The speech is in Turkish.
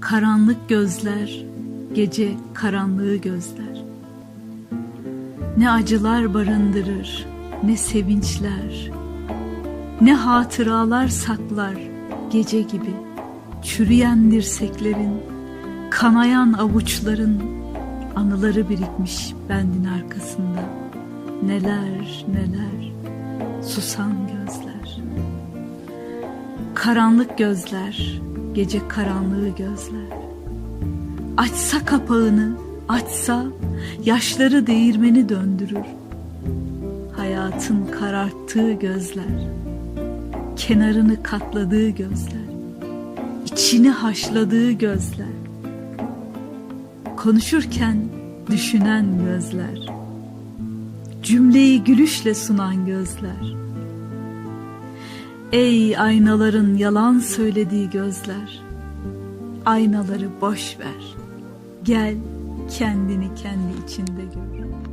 Karanlık gözler, gece karanlığı gözler. Ne acılar barındırır, ne sevinçler. Ne hatıralar saklar gece gibi. Çürüyen dirseklerin, kanayan avuçların anıları birikmiş bendin arkasında. Neler neler, susan gözler. Karanlık gözler, gece karanlığı gözler. Açsa kapağını, açsa yaşları değirmeni döndürür. Hayatın kararttığı gözler, kenarını katladığı gözler, içini haşladığı gözler. Konuşurken düşünen gözler, cümleyi gülüşle sunan gözler. Ey aynaların yalan söylediği gözler, aynaları boş ver. Gel kendini kendi içinde gör.